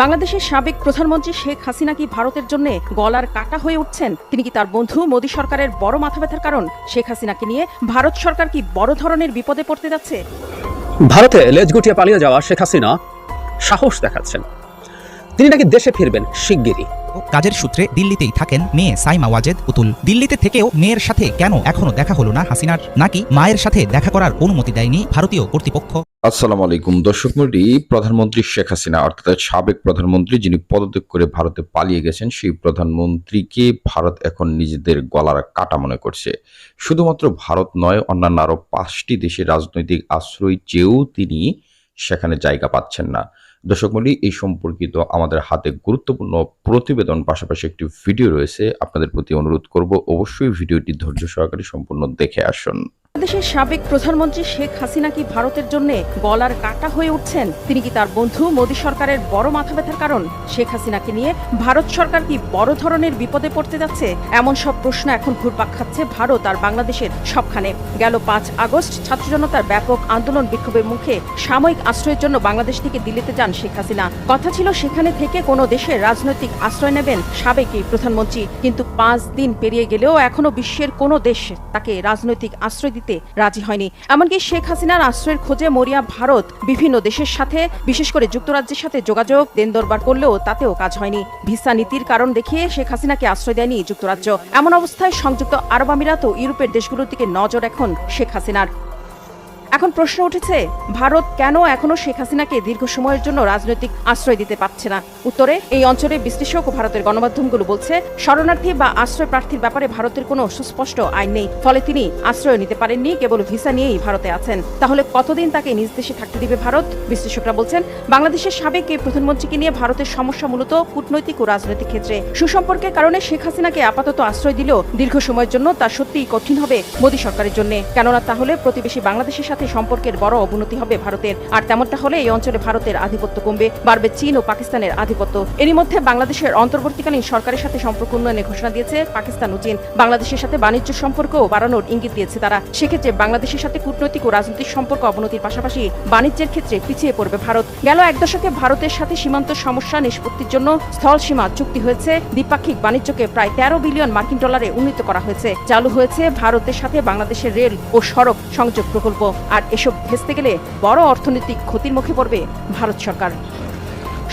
বাংলাদেশের সাবেক প্রধানমন্ত্রী শেখ হাসিনা কি ভারতের জন্য গলার কাটা হয়ে উঠছেন? তিনি কি তার বন্ধু মোদী সরকারের বড় মাথা ব্যথার কারণ? শেখ হাসিনাকে নিয়ে ভারত সরকার কি বড় ধরনের বিপদে পড়তে যাচ্ছে? ভারতে লেজ গুটিয়ে পালিয়ে যাওয়া শেখ হাসিনা সাহস দেখাচ্ছেন। তিনি নাকি দেশে ফিরবেন শিগগিরই। কাজের সূত্রে দিল্লিতেই থাকেন মেয়ে সাইমা ওয়াজেদ পুতুল। দিল্লিতে থেকেও মেয়ের সাথে কেন এখনও দেখা হলো না হাসিনার নাকি মায়ের সাথে দেখা করার অনুমতি দেয়নি ভারতীয় কর্তৃপক্ষ? আসসালামু আলাইকুম দর্শক মন্ডলী প্রধানমন্ত্রী শেখ হাসিনা অর্থাৎ সাবেক প্রধানমন্ত্রী যিনি পদত্যাগ করে ভারতে পালিয়ে গেছেন সেই প্রধানমন্ত্রীকে ভারত এখন নিজেদের গলার কাটা মনে করছে। শুধুমাত্র ভারত নয় অন্যান্য আরও পাঁচটি দেশের রাজনৈতিক আশ্রয় চেয়েও তিনি সেখানে জায়গা পাচ্ছেন না। দর্শক মন্ডলী এই সম্পর্কিত আমাদের হাতে গুরুত্বপূর্ণ প্রতিবেদন, পাশাপাশি একটি ভিডিও রয়েছে। আপনাদের প্রতি অনুরোধ করব অবশ্যই ভিডিওটি ধৈর্য সহকারে সম্পূর্ণ দেখে আসুন। বাংলাদেশের সাবেক প্রধানমন্ত্রী শেখ হাসিনা কি ভারতের জন্য গলার কাটা হয়ে উঠছেন? তিনি কি তার বন্ধু মোদী সরকারের বড় মাথা ব্যথার কারণ? শেখ হাসিনাকে নিয়ে ভারত সরকার কি বড় ধরনের বিপদে পড়তে যাচ্ছে? এমন সব প্রশ্ন এখন ঘুরপাক খাচ্ছে ভারত আর বাংলাদেশের সবখানে। গেল পাঁচ আগস্ট, ছাত্র জনতার ব্যাপক আন্দোলন বিক্ষোভের মুখে সাময়িক আশ্রয়ের জন্য বাংলাদেশ থেকে দিল্লিতে যান শেখ হাসিনা। কথা ছিল সেখানে থেকে কোনো দেশের রাজনৈতিক আশ্রয় নেবেন সাবেক এই প্রধানমন্ত্রী। কিন্তু পাঁচ দিন পেরিয়ে গেলেও এখনও বিশ্বের কোনো দেশ তাকে রাজনৈতিক আশ্রয় দিতে রাজি হয়নি। এমনকি শেখ হাসিনার আশ্রয়ের খোঁজে মরিয়া ভারত বিভিন্ন দেশের সাথে, বিশেষ করে যুক্তরাজ্যের সাথে যোগাযোগ, দেন দরবার করলেও তাতেও কাজ হয়নি। ভিসা নীতির কারণ দেখিয়ে শেখ হাসিনাকে আশ্রয় দেয়নি যুক্তরাজ্য। এমন অবস্থায় সংযুক্ত আরব আমিরাত ও ইউরোপের দেশগুলোর দিকে নজর এখন শেখ হাসিনার। এখন প্রশ্ন উঠেছে, ভারত কেন এখনও শেখ হাসিনাকে দীর্ঘ সময়ের জন্য রাজনৈতিক আশ্রয় দিতে পারছে না? উত্তরে, এই অঞ্চলে বিশ্লেষক ও ভারতের গণমাধ্যমগুলো বলছে, শরণার্থী বা আশ্রয় প্রার্থীর ব্যাপারে ভারতের কোনো সুস্পষ্ট আইন নেই। ফলে তিনি আশ্রয় নিতে পারেননি, কেবল ভিসা নিয়েই ভারতে আছেন। তাহলে কতদিন তাকে নিজ দেশে থাকতে দিবে ভারত? বিশ্লেষকরা বলছেন, বাংলাদেশের সাবেক এই প্রধানমন্ত্রীকে নিয়ে ভারতের সমস্যা মূলত কূটনৈতিক ও রাজনৈতিক ক্ষেত্রে। সুসম্পর্কের কারণে শেখ হাসিনাকে আপাতত আশ্রয় দিলেও দীর্ঘ সময়ের জন্য তা সত্যিই কঠিন হবে মোদী সরকারের জন্য। কেননা তাহলে প্রতিবেশী বাংলাদেশের সাথে সম্পর্কের বড় অবনতি হবে ভারতের। আর তেমনটা হলে এই অঞ্চলে ভারতের আধিপত্য কমবে, বাড়বে চীন ও পাকিস্তানের আধিপত্য। এরই মধ্যে বাংলাদেশের অন্তর্বর্তীকালীন সরকারের সাথে সম্পর্ক উন্নয়নের ঘোষণা দিয়েছে পাকিস্তান ও চীন। বাংলাদেশের সাথে বাণিজ্য সম্পর্কও বাড়ানোর ইঙ্গিত দিয়েছে তারা। সেক্ষেত্রে বাংলাদেশের সাথে কূটনৈতিক ও রাজনৈতিক সম্পর্ক অবনতির পাশাপাশি বাণিজ্যের ক্ষেত্রে পিছিয়ে পড়বে ভারত। গেল এক দশকে ভারতের সাথে সীমান্ত সমস্যা নিষ্পত্তির জন্য স্থল সীমা চুক্তি হয়েছে। দ্বিপাক্ষিক বাণিজ্যকে প্রায় তেরো বিলিয়ন মার্কিন ডলারে উন্নীত করা হয়েছে। চালু হয়েছে ভারতের সাথে বাংলাদেশের রেল ও সড়ক সংযোগ প্রকল্প। আর এসব ভেস্তে গেলে বড় অর্থনৈতিক ক্ষতির মুখে পড়বে ভারত সরকার।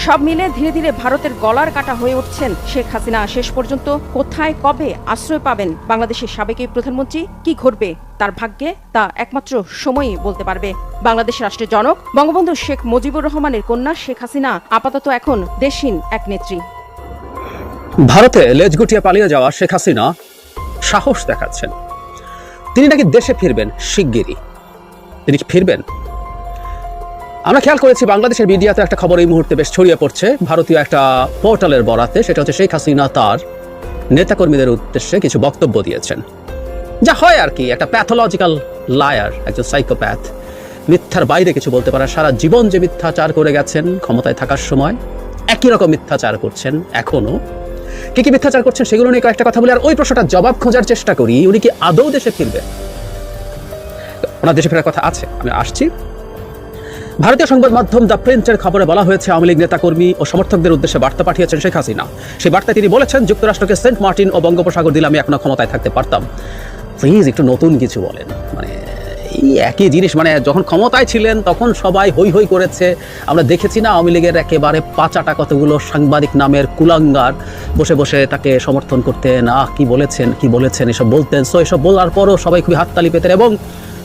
সব মিলে ধীরে ধীরে ভারতের গলার কাটা হয়ে উঠছেন শেখ হাসিনা। শেষ পর্যন্ত কোথায় কবে আশ্রয় পাবেন বাংলাদেশের সাবেক এই প্রধানমন্ত্রী? কি ঘটবে তার ভাগ্যে? তা একমাত্র সময়ই বলতে পারবে। বাংলাদেশ রাষ্ট্রের জনক বঙ্গবন্ধু শেখ মুজিবুর রহমানের কন্যা শেখ হাসিনা আপাতত এখন দেশহীন এক নেত্রী। ভারতে লেজ গুটিয়ে পালিয়ে যাওয়া শেখ হাসিনা সাহস দেখাচ্ছেন। তিনি নাকি দেশে ফিরবেন শিগগিরই। তিনি ফিরবেন? আমরা খেয়াল করেছি বাংলাদেশের মিডিয়াতে একটা খবর এই মুহূর্তে বেশ ছড়িয়ে পড়ছে। ভারতীয় একটা পোর্টালের বরাতে, সেটা হচ্ছে শেখ হাসিনা তার নেতাকর্মীদের উদ্দেশ্যে কিছু বক্তব্য দিয়েছেন। যা হয় আর কি, একটা প্যাথোলজিক্যাল লায়ার একজন সাইকোপ্যাথ মিথ্যার বাইরে কিছু বলতে পারে সারা জীবন যে মিথ্যাচার করে গেছেন, ক্ষমতায় থাকার সময় একই রকম মিথ্যাচার করছেন এখনও। কি কি মিথ্যাচার করছেন সেগুলো নিয়ে কয়েকটা কথা বলে। আর ওই প্রশ্নটার জবাব খোঁজার চেষ্টা করি, উনি কি আদৌ দেশে ফিরবে ওনার দেশে ফেরার কথা আছে। আমি আসছি। ভারতীয় সংবাদ মাধ্যম দ্য প্রিন্টের খবরে বলা হয়েছে, আওয়ামী লীগ নেতাকর্মী ও সমর্থকদের উদ্দেশ্যে বার্তা পাঠিয়েছেন শেখ হাসিনা। সেই বার্তায় তিনি বলেছেন, যুক্তরাষ্ট্রকে সেন্ট মার্টিন ও বঙ্গোপসাগর দিলে আমি এখনও ক্ষমতায় থাকতে পারতাম। প্লিজ একটু নতুন কিছু বলেন। মানে এই একই জিনিস মানে যখন ক্ষমতায় ছিলেন, তখন সবাই হই হই করেছে। আমরা দেখেছি না আওয়ামী লীগের একেবারে পাচাটা কতগুলো সাংবাদিক নামের কুলাঙ্গার বসে বসে তাকে সমর্থন করতেন। আহ, কি বলেছেন কি বলেছেন, এসব বলতেন। সো এসব বলার পরও সবাই খুবই হাততালি পেতেন এবং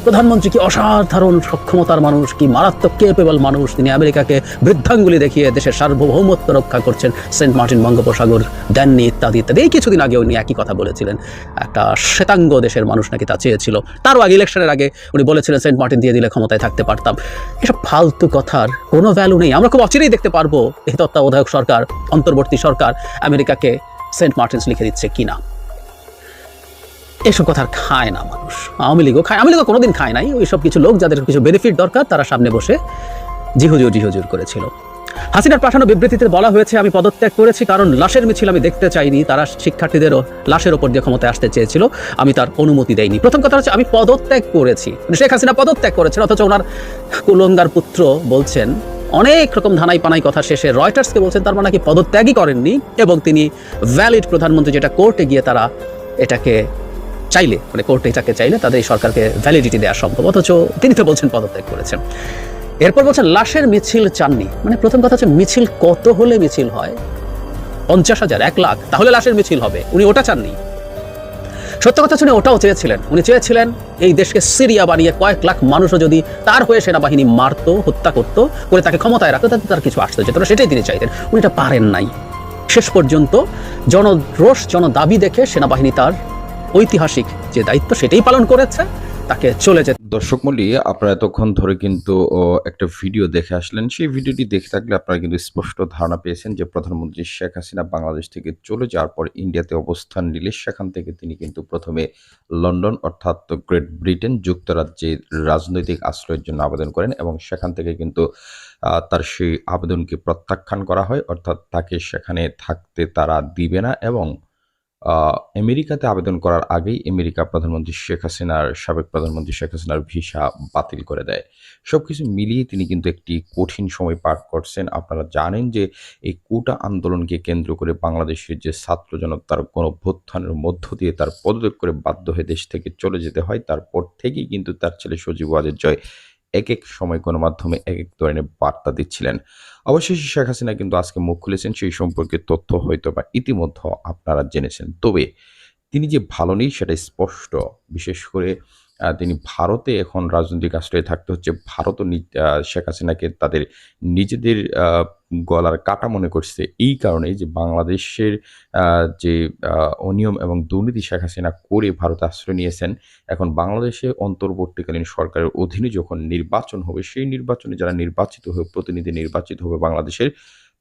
প্রধানমন্ত্রী কি অসাধারণ সক্ষমতার মানুষ, কি মারাত্মক কেপেবল মানুষ? তিনি আমেরিকাকে বৃদ্ধাঙ্গুলি দেখিয়ে দেশের সার্বভৌমত্ব রক্ষা করছেন সেন্ট মার্টিন বঙ্গোপসাগর দেননি ইত্যাদি ইত্যাদি। এই কিছুদিন আগে উনি একই কথা বলেছিলেন। একটা শ্বেতাঙ্গ দেশের মানুষ নাকি তা চেয়েছিল। তারও আগে ইলেকশনের আগে উনি বলেছিলেন, সেন্ট মার্টিন দিয়ে দিলে ক্ষমতায় থাকতে পারতাম। এসব ফালতু কথার কোনো ভ্যালু নেই। আমরা খুব অচিরেই দেখতে পারব এই তত্ত্বাবধায়ক সরকার, অন্তর্বর্তী সরকার আমেরিকাকে সেন্ট মার্টিনস লিখে দিচ্ছে কিনা। এসব কথা খায় না মানুষ। আওয়ামী লীগও খায় আওয়ামী লীগও কোনোদিন খায় নাই। ওই সব কিছু লোক যাদের কিছু বেনিফিট দরকার, তারা সামনে বসে জিহুজুর জিহুজুর করেছিল। হাসিনার পাঠানো বিবৃতিতে বলা হয়েছে, আমি পদত্যাগ করেছি কারণ লাশের মিছিল আমি দেখতে চাইনি। তারা শিক্ষার্থীদেরও লাশের ওপর দিয়ে ক্ষমতায় আসতে চেয়েছিল। আমি তার অনুমতি দেইনি। প্রথম কথা হচ্ছে, আমি পদত্যাগ করেছি। মানে শেখ হাসিনা পদত্যাগ করেছেন, অথচ ওনার কুলঙ্গার পুত্র বলছেন, অনেক রকম ধানাই পানাই কথা শেষে রয়টার্সকে বলছেন, তার মানে নাকি পদত্যাগই করেননি। এবং তিনি ভ্যালিড প্রধানমন্ত্রী যেটা কোর্টে গিয়ে তারা এটাকে চাইলে মানে কোর্টে এটাকে চাইলে তাদের এই সরকারকে ভ্যালিডিটি দেওয়া সম্ভব। অথচ তিনি তো বলছেন পদত্যাগ করেছেন। এরপর বলছেন, লাশের মিছিল চাননি। মানে প্রথম কথা হচ্ছে, মিছিল কত হলে মিছিল হয়? পঞ্চাশ হাজার, এক লাখ। তাহলে লাশের মিছিল হবে। উনি ওটা চাননি। সত্য কথা শুনে ওটাও চেয়েছিলেন। উনি চেয়েছিলেন, এই দেশকে সিরিয়া বানিয়ে কয়েক লাখ মানুষও যদি তার হয়ে সেনাবাহিনী মারতো, হত্যা করতো করে তাকে ক্ষমতায় রাখতো, তাতে তার কিছু আসতে যেত না। সেটাই তিনি চাইতেন। উনি এটা পারেন নাই। শেষ পর্যন্ত জনরোষ জনদাবি দেখে সেনাবাহিনী তার ঐতিহাসিক যে দায়িত্ব সেটাই পালন করেছে, তাকে চলে যেতে দর্শক মন্ডলী, আপনারা এতক্ষণ ধরে কিন্তু একটা ভিডিও দেখে আসলেন। সেই ভিডিওটি দেখে থাকলে আপনারা কিন্তু স্পষ্ট ধারণা পেয়েছেন যে প্রধানমন্ত্রী শেখ হাসিনা বাংলাদেশ থেকে চলে যাওয়ার পর ইন্ডিয়াতে অবস্থান নিলে সেখান থেকে তিনি কিন্তু প্রথমে লন্ডন, অর্থাৎ গ্রেট ব্রিটেন যুক্তরাজ্যে রাজনৈতিক আশ্রয়ের জন্য আবেদন করেন এবং সেখান থেকে কিন্তু তার সেই আবেদনকে প্রত্যাখ্যান করা হয়। অর্থাৎ তাকে সেখানে থাকতে তারা দিবে না এবং আমেরিকাতে আবেদন করার আগেই আমেরিকা প্রধানমন্ত্রী শেখ হাসিনার, সাবেক প্রধানমন্ত্রী শেখ হাসিনার ভিসা বাতিল করে দেয়। সব কিছু মিলিয়ে তিনি কিন্তু একটি কঠিন সময় পার করছেন। আপনারা জানেন যে এই কোটা আন্দোলনকে কেন্দ্র করে বাংলাদেশের যে ছাত্র জনতার গণভ্যুত্থানের মধ্য দিয়ে তার পদত্যাগ করে বাধ্য হয়ে দেশ থেকে চলে যেতে হয়। তারপর থেকেই কিন্তু তার ছেলে সজীব ওয়াজেদ জয় এক এক সময় গণমাধ্যমে এক এক ধরনের বার্তা দিচ্ছিলেন। অবশেষে শেখ হাসিনা কিন্তু আজকে মুখ খুলেছেন, সেই সম্পর্কে তথ্য হয়তো বা ইতিমধ্যে আপনারা জেনেছেন। তবে তিনি যে ভালো নেই সেটা স্পষ্ট। বিশেষ করে তিনি ভারতে এখন রাজনৈতিক আশ্রয়ে থাকতে হচ্ছে। ভারতও নি- শেখ হাসিনাকে তাদের নিজেদের গলার কাটা মনে করছে। এই কারণে যে বাংলাদেশের যে অনিয়ম এবং দুর্নীতি শেখ হাসিনা করে ভারতে আশ্রয় নিয়েছেন, এখন বাংলাদেশে অন্তর্বর্তীকালীন সরকারের অধীনে যখন নির্বাচন হবে, সেই নির্বাচনে যারা নির্বাচিত হয়ে প্রতিনিধি নির্বাচিত হবে বাংলাদেশের,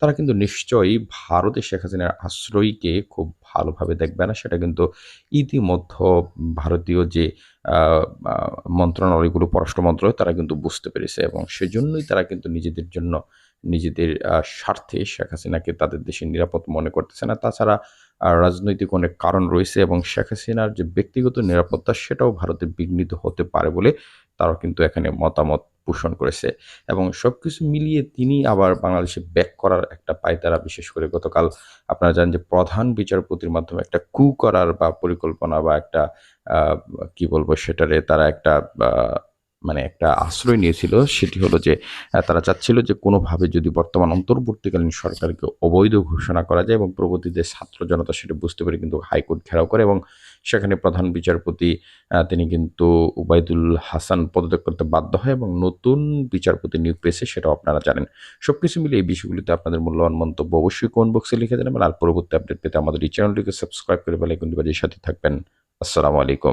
তারা কিন্তু নিশ্চয়ই ভারতে শেখ হাসিনার আশ্রয়কে খুব ভালোভাবে দেখবে না। সেটা কিন্তু ইতিমধ্যে ভারতীয় যে মন্ত্রণালয়গুলো, পররাষ্ট্র মন্ত্রণালয়, তারা কিন্তু বুঝতে পেরেছে এবং সেজন্যই তারা কিন্তু নিজেদের জন্য নিজেদের স্বার্থে শেখ হাসিনাকে তাদের দেশে নিরাপদ মনে করতেছে না। তাছাড়া রাজনৈতিক অনেক কারণ রয়েছে এবং শেখ হাসিনার যে ব্যক্তিগত নিরাপত্তা সেটাও ভারতে বিঘ্নিত হতে পারে বলে তারা কিন্তু এখানে মতামত পোষণ করেছে। এবং সবকিছু মিলিয়ে তিনি আবার বাংলাদেশে ব্যাক করার একটা পায়তারা, বিশেষ করে গতকাল আপনারা জানেন যে প্রধান বিচারপতির মাধ্যমে একটা কু করার বা পরিকল্পনা বা একটা কি বলব সেটারে তারা একটা মানে একটা আশ্রয় নিয়েছিল, সেটি হলো যে তারা চাচ্ছিল যে কোনোভাবে যদি বর্তমান অন্তর্বর্তীকালীন সরকারকে অবৈধ ঘোষণা করা যায় এবং পরবর্তীতে ছাত্র জনতা সেটা বুঝতে পেরে কিন্তু হাইকোর্ট ঘেরাও করে এবং সেখানে প্রধান বিচারপতি তিনি কিন্তু উবাইদুল হাসান পদত্যাগ করতে বাধ্য হয় এবং নতুন বিচারপতি নিয়োগ পেয়েছে সেটাও আপনারা জানেন। সব কিছু মিলে এই বিষয়গুলিতে আপনাদের মূল্যবান মন্তব্য অবশ্যই কোন বক্সে লিখে দেবেন আর পরবর্তী আপডেট পেতে আমাদের এই চ্যানেলটিকে সাবস্ক্রাইব করে বেলাইকনটি বাজিয়ে সাথে থাকবেন। আসসালামু আলাইকুম।